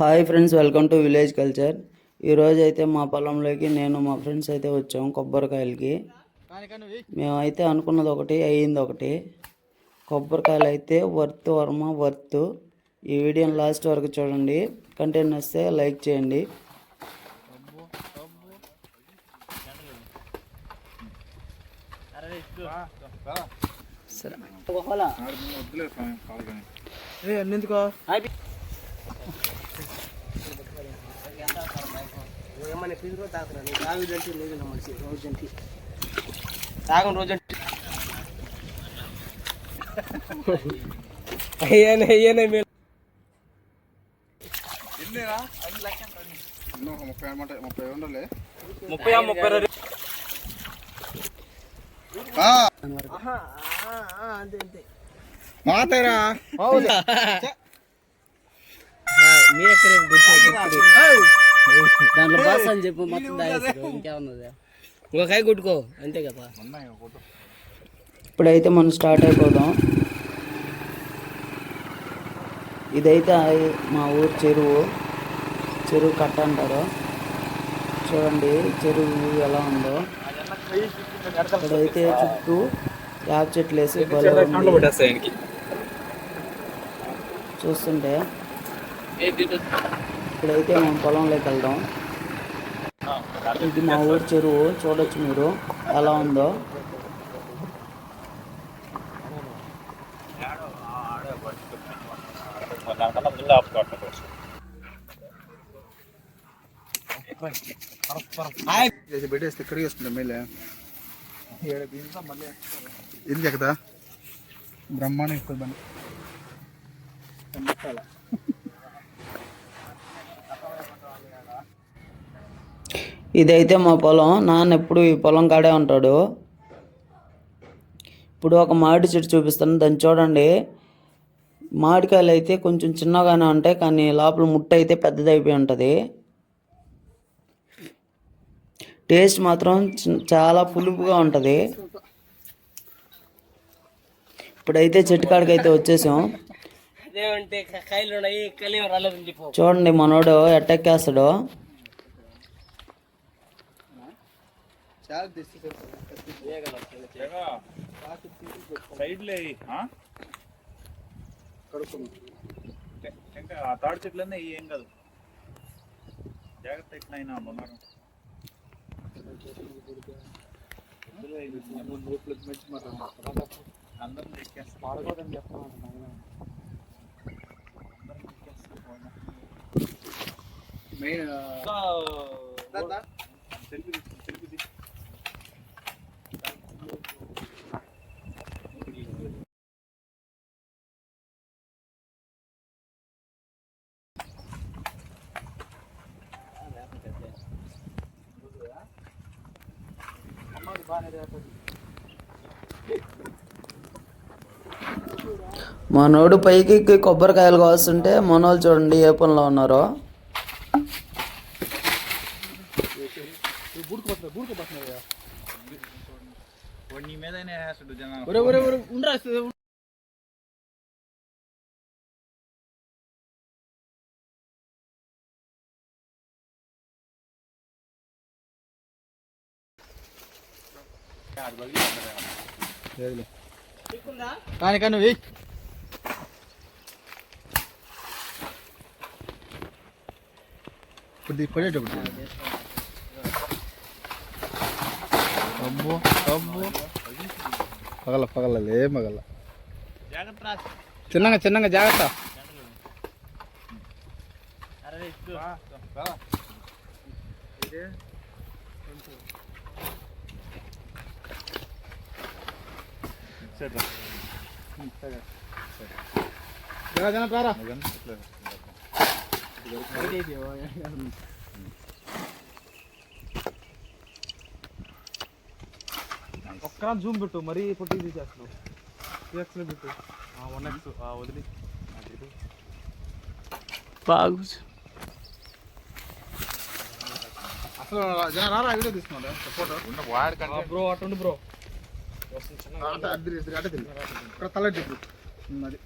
Hi friends welcome to village culture. ఈరోజు అయితే మా పొలంలోకి నేను మా ఫ్రెండ్స్ అయితే వచ్చాము కొబ్బరికాయలకి. మేమైతే అనుకున్నది ఒకటి అయ్యింది ఒకటి. కొబ్బరికాయలు అయితే వర్త్ వర్మ వర్త్. ఈ వీడియోని లాస్ట్ వరకు చూడండి. కంటెంట్ వస్తే లైక్ చేయండి. సరే ఎందుకో తాగం రోజు అయ్యానే అయ్యానే మీరు ముప్పై అన్నమాట ముప్పై ఉండలే ముప్పై మాతేరా మీ ఎక్కడ దాంట్లో బాస్ అని చెప్పు మొత్తం ఇంకేమన్నది? ఒక కాయ కొట్టుకో అంతే కదా. ఇప్పుడైతే మనం స్టార్ట్ అయిపోదాం. ఇదైతే మా ఊరు చెరువు. చెరువు కట్ట అంటారు. చూడండి చెరువు ఎలా ఉందో. ఇక్కడైతే చుట్టూ యాప చెట్లు వేసి. చూస్తుంటే ఇప్పుడైతే మనం పొలంలోకి వెళ్దాం. ఇది మా ఊరు చెరువు చూడొచ్చు మీరు. ఎలా ఉందో. పెట్టేస్తే ఇక్కడికి వస్తుంటా మేలే ఎందుకు కదా బ్రహ్మాండం ఎక్కువ బండి. ఇదైతే మా పొలం. నాన్న ఎప్పుడు ఈ పొలం కాడే ఉంటాడు. ఇప్పుడు ఒక మామిడి చెట్టు చూపిస్తాను. దాన్ని చూడండి. మామిడికాయలు అయితే కొంచెం చిన్నగానే ఉంటాయి కానీ లోపల ముట్ట అయితే పెద్దదైపోయి ఉంటుంది. టేస్ట్ మాత్రం చాలా పులుపుగా ఉంటుంది. ఇప్పుడైతే చెట్టు కాడికి అయితే వచ్చేసాం చూడండి మనోడు ఎట్టెక్కేస్తాడు. సైడ్లే ఇంకా ఆ? తాడు చెట్లన్నీ ఏం కాదు. జాగ్రత్త ఎట్లయినా బంగారం. అందరం ఎక్కేస్తాం. మెయిన్ సెల్ఫీ తీసుకో. సెల్ఫీ మనోడు పైకి ఎక్కి కొబ్బరికాయలు కోస్తుంటే మనోళ్ళు చూడండి ఏ పనిలో ఉన్నారో. కానీ కానీ ఇప్పుడు పడేటప్పుడు అబ్బో అబ్బో. పగల పగలలే మగల. చిన్నగా చిన్నగా జాగ్రత్త. జన జన పారా ఒక్కరా జూమ్ పెట్టు మరీ పొట్టి తీసేస్తున్నావు టూ ఎక్స్లో పెట్టు. వన్ ఎక్స్ వదిలి. బాగు. అసలు జన రారా వీడియో తీసుకున్నాడు ఫోటో. వాడికంటే బ్రో అటుండి బ్రో ఇక్కడ తలెట్టి అది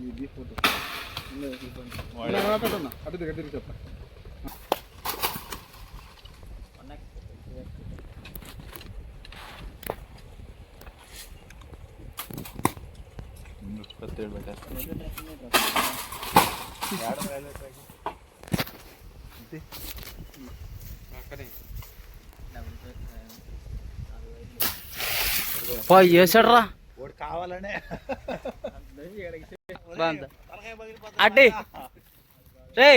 ఇది ఫోటో. అటు తిరిగి కావాలనే. అడ్డి రే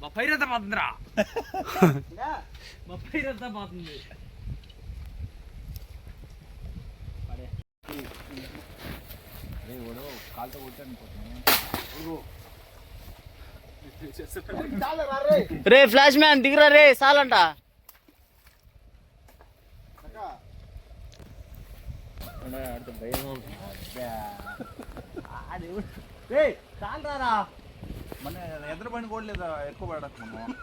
మా పైరంతా పోతుందిరా మా పైరంతా పోతుంది కాలుతో కొట్టాను రే ఫ్లాష్ మ్యాన్ దిగురా రే చాలంట మన ఎదురు బండి కూడా లేదా ఎక్కువ పడక మనం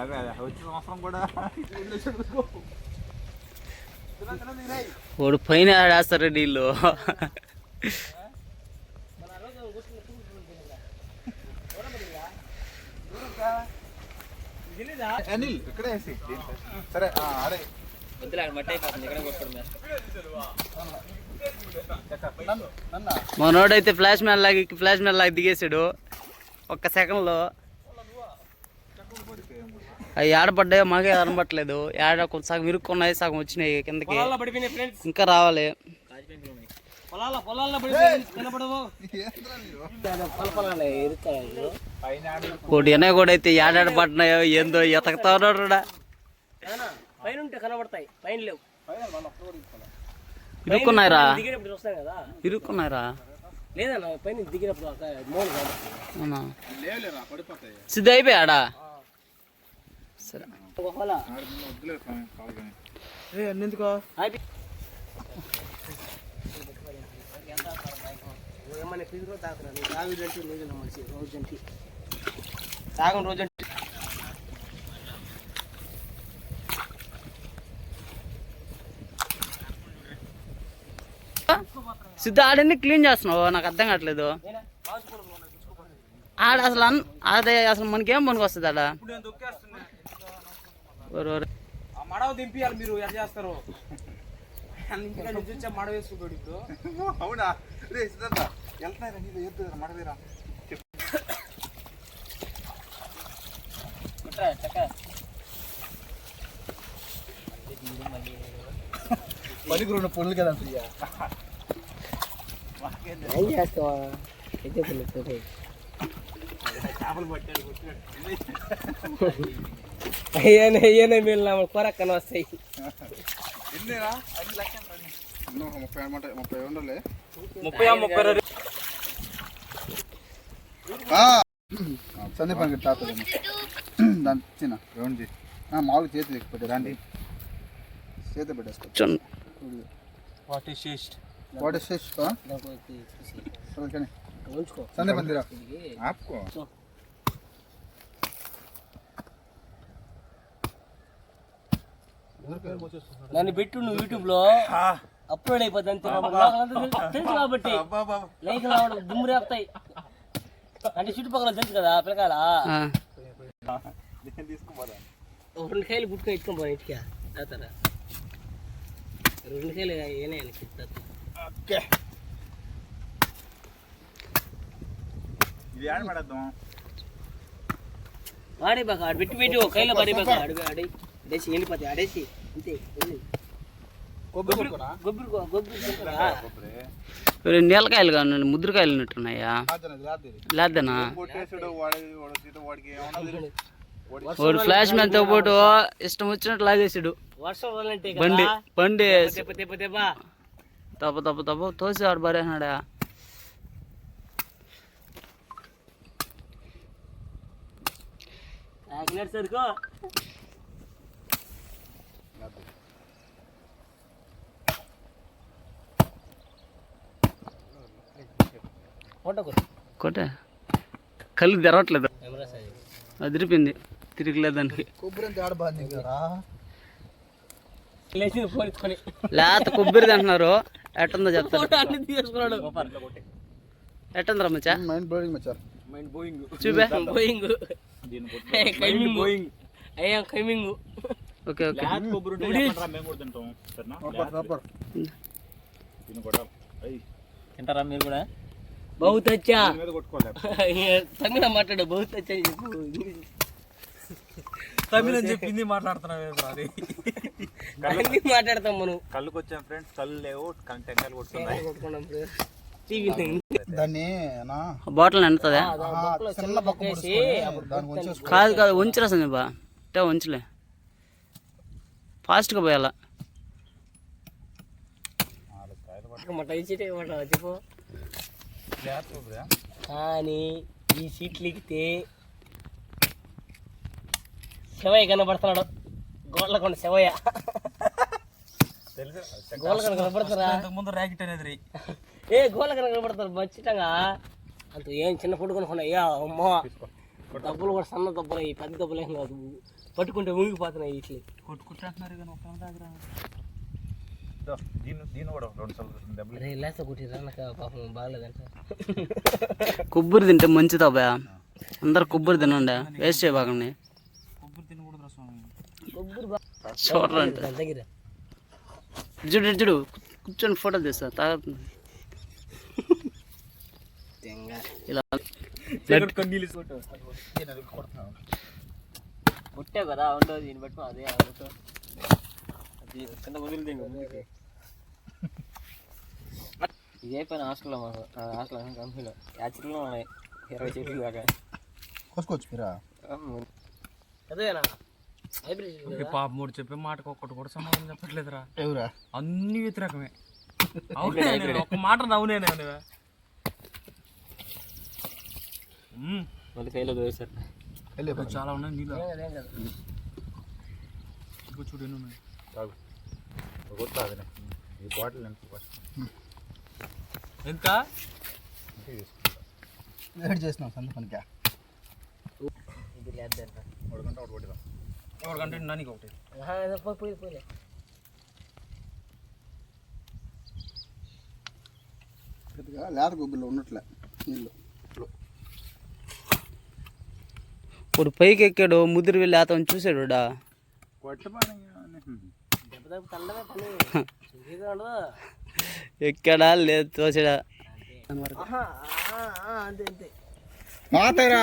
అదే అదే వచ్చిన సంవత్సరం కూడా. వాడు పైన ఆడేస్తారు నీళ్ళు. అనిల్ ఇక్కడే సరే మనోడైతే ఫ్లాష్ మ్యాన్ లాగి ఫ్లాష్ మ్యాన్ లాగా దిగేసాడు. ఒక్క సెకండ్లో. అవి ఆడపడ్డాయో మాకే కనబట్టలేదు కొంచెం సగం ఇరుక్కున్నాయి సగం వచ్చినాయి కిందకి. ఇంకా రావాలి. ఒకటి ఎనగ కూడా అయితే ఏడాడ పడినాయో ఏందో ఎతకతా ఉన్నాడు పైన ఉంటే కనబడతాయి. పైన లేవు. ఇరుక్కున్నాయిరా. ఇరుక్కున్నాయిరా. లేదన్న పైన దిగినప్పుడు సిద్ధ అయిపోయాడా? సరే. ఏమన్నా తాగు మనిషి రోజు తాగం రోజు సిద్ధ ఆడని క్లీన్ చేస్తున్నావు? నాకు అర్థం కావట్లేదు. ఆడ అసలు అదే అసలు మనకేం పనికి వస్తుంది ఆడ ఇప్పుడు నేను దొక్కేస్తున్నా ఓరి ఓరి. ఆ మడవ దింపియాలి మీరు ఎట్లా చేస్తారు? వచ్చే మడవ వేసుకుంటాడు ఇప్పుడు. అవునా? రే సిద్ధార్థ వెళ్తున్నారా నీళ్ళు ఎద్దు మడవేరా. పనికి రెండు పనులు కదా ప్రియా. ఏం చేస్తావా? అయితే పిల్లలు అయ్యానే అయ్యానే మీరు నా కొరక్కన వస్తాయి. ముప్పై అనమాట ముప్పై ఉండలే. ముప్పై ముప్పై రెండు. సందీప్ అని తాత దాని చిన్న రౌండ్ చేయి. ఆ, మామూలుగా చేతి లేకపోతే రండి చేతి పెట్టేసుకో. వాట్ షేస్ట్ ఇస్ సందీప్ అందిరా ఆపుకో. నన్ను పెట్టు నువ్వు యూట్యూబ్లో అప్లోడ్ అయిపోద్ది అంతే తెలుసు కాబట్టి. లైక్ రావడం దుమ్ము రేపుతాయి. అంటే చుట్టుపక్కల తెలుసు కదా పిల్లకాయల? ఆ, రెండు కాయలు పుట్టుకొని ఎత్తుకొని పోయి ఇంటికి. తాతారా. రెండు కాయలు ఇది ఆడ పడేద్దాం ఆడే బాక ఆడు పెట్టి పెట్టి. ఒక కైలో పడి బాక ఆడి ఆడి. ఆడేసి ఎండిపోతాయి ఆడేసి అంతే నీలకాయలు కాదు ముద్రకాయలు ఉన్నట్టున్నాయా? లేదనా వాడి ఫ్లాష్ మ్యాన్తో పాటు ఇష్టం వచ్చినట్టు లాగేసాడు. బండి బండి తెప్ప తెప్ప తెప్ప తోసి వాడు బరేనాడా ఆగినాడు సరుకో. కొట్టే. కళ్ళు తెరవట్లేదు. అదిరిపోయింది తిరగలేదు దానికి. లేత కొబ్బరి అంటున్నారు. ఎట్టుందో చెప్తారు. ఫోటో అన్ని తీసుకున్నాడు ఎట్టుందిరా మచ్చా? మైండ్ బ్లోయింగ్ మచ్చారు చూపే. కైమింగ్. గోయింగ్ అయ్యా కైమింగ్. Okay okay. మేము కూడా తింటాం. సరేనా? కూడా అయ్యి తింటారా మీరు కూడా? మీద కొట్టుకోలేదు తమిళ మాట్లాడు బహుత్ అచ్చా అని చెప్పు. తమిళ అని చెప్పి హిందీ మాట్లాడుతున్నావు అది. అన్ని మాట్లాడతాం మనం. కళ్ళుకి వచ్చాం ఫ్రెండ్స్ కళ్ళు లేవు టెంకాయలు కొట్టుకున్నాయి. కొట్టుకున్నాం టీవీ దాన్ని నా? బాటిల్ ఎండుతుందా చిన్న కాదు కాదు ఉంచరా సందీప అంటే ఉంచలే ఫాస్ట్గా పోయాలా. చెప్పు. కానీ ఈ సీట్లు ఎక్కితే శివయ్య కనబడుతున్నాడు గోళ్ళకొండ శివయ్య. గోళ్ళకొండ కనబడుతురా? ముందు ర్యాకెట్ అనేది. ఏ గోళ్ళకొండ కనబడతారు మచ్చితంగా అంత ఏం చిన్న ఫుడ్ కొనుక్కున్నా అయ్యా అమ్మా. డబ్బులు కూడా సన్న అయ్యి పెద్ద డబ్బులు ఏం కాదు. పట్టుకుంటే ఊగిపోతున్నాయి ఇట్లా కొట్టుకుంటున్నారు కానీ ఒక్క దగ్గర కొబ్బరి తింటే మంచిది అబ్బాయ అందరు కొబ్బరి తినండి వేస్ట్ చేయబాకండి కొబ్బరి తినకూడదు స్వామి. కొబ్బరి బా- చూడండి చూడు చూడు కూర్చొని ఫోటోలు తీస్తా తాగుతుంది ఇలా. కొట్టే కదా ఉండదు దీన్ని బట్టి అది కింద వదిలింది ముందుకి ఇదే పైన హాస్టల్లో మాకు. హాస్టల్ కంపెనీలో. యాక్చువల్గా ఉన్నాయి ఇరవై చెట్లు దాకా. కోసుకోవచ్చు మీరా? అదేనా పాప మూడు చెప్పే మాటకు ఒక్కటి కూడా సమాధానం చెప్పట్లేదురా. ఎవరా? అన్ని వ్యతిరేకమే. అవునే ఒక్క మాట అవునే నేను మళ్ళీ ఫెయిల్ అవుతుంది సార్. చాలా ఉన్నాయి నీళ్ళు. చూడు ఎన్ని ఉన్నాయి. ఈ బాటిల్ ఎంత ఎంత? వేడి చేసినాం సంత పనికి. ఇది లేదంట. మూడు గంట ఒకటి కొట్టిదాం ఒకటి గంట నానికి ఒకటి? పోయి పెద్దగా లేత గుబ్బిలో ఉన్నట్లే నీళ్ళు. ఇప్పుడు పైకి ఎక్కాడు ముదిరి వెళ్ళి అతను చూసాడు. ఎక్కాడా లేదు అంతే మాతరా?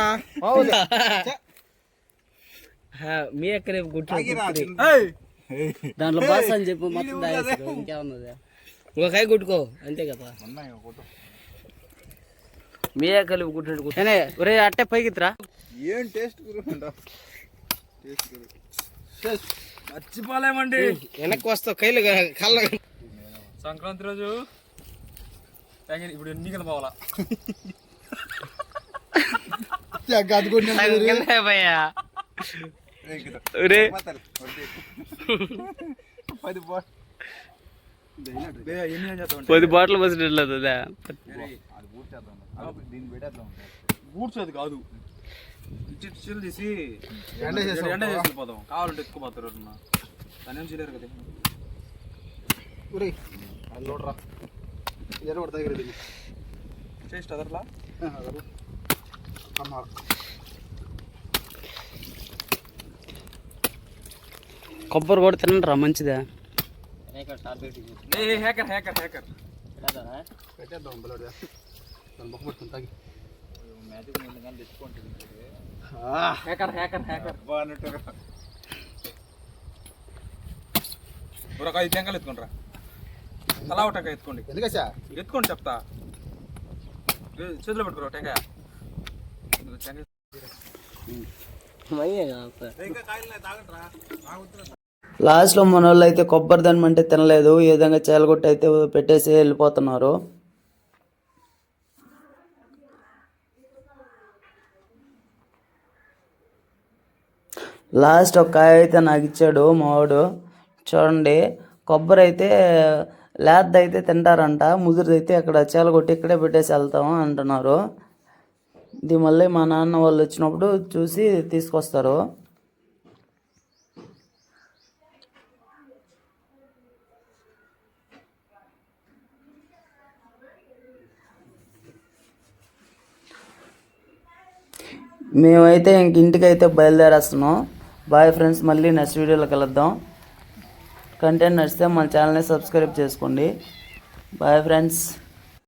మీ అక్కడ గుట్టు దాంట్లో బాస్ అని చెప్పి మొత్తం తాగేసాడు ఇంకేమన్నది ఒక కాయ కొట్టుకో అంతే కదా. ఉన్నాయి కొట్టు. మీరే కలిపి కుట్టాడు కుట్టానే ఒరే అట్టే పైకి ఎత్తురా ఏం టేస్ట్ గురు టేస్ట్ గురు మర్చిపోలేమండి. వెనక్కి వస్తావు కైలు కళ్ళ సంక్రాంతి రోజు ఇప్పుడు ఎన్ని కింద పోవాలా పది బాట్ ఎన్ని అని చేద్దాం పది బాటిల్ పోసినట్లేదు అదే కాదు. ఇచ్చి తీసి ఎండ చేసాం. ఎండ చేసి వెళ్ళిపోదాం కావాలంటే ఎత్తుకుపోతారు ఎవరన్నా. దాన్ని ఏం చేయలేరు కదా. ఒరే అది చూడరా. ఇది కూడా దగ్గర చేస్ట్ అదర్లా? అమ్మ. కొబ్బరి కూడా తినండిరా మంచిదే. హ్యాకర్ హ్యాకర్ హ్యాకర్ పెట్టేద్దాం బలోడి దాని బొక్క పట్టుకుని తాగి. మ్యాజిక్ ముందు కానీ తెచ్చుకుంటుంది. హ్యాకర్ హ్యాకర్ హ్యాకర్ బాగా ఒక ఐదు టెంకాయలు ఎత్తుకోండి రా. తలా ఒక టెంకాయ ఎత్తుకోండి. ఎందుకసా ఎత్తుకోండి చెప్తా. ఏ, చేతిలో పెట్టుకోరా టెంకాయ. లాస్ట్లో మన వాళ్ళు అయితే కొబ్బరి దండం అంటే తినలేదు. ఈ విధంగా చేలగొట్టి అయితే పెట్టేసి వెళ్ళిపోతున్నారు. లాస్ట్ ఒక కాయ అయితే నాకు ఇచ్చాడు మావాడు. చూడండి కొబ్బరి అయితే లేద్ద అయితే తింటారంట ముదురుదైతే అక్కడ చేలగొట్టి ఇక్కడే పెట్టేసి వెళ్తాము అంటున్నారు. ఇది మళ్ళీ మా నాన్న వాళ్ళు వచ్చినప్పుడు చూసి తీసుకొస్తారు. మేమైతే ఇంక ఇంటికైతే బయలుదేరేస్తున్నాం. బాయ్ ఫ్రెండ్స్ మళ్ళీ నెక్స్ట్ వీడియోలో కలుద్దాం. కంటెంట్ నచ్చితే మన ఛానల్ని సబ్స్క్రైబ్ చేసుకోండి. Bye friends.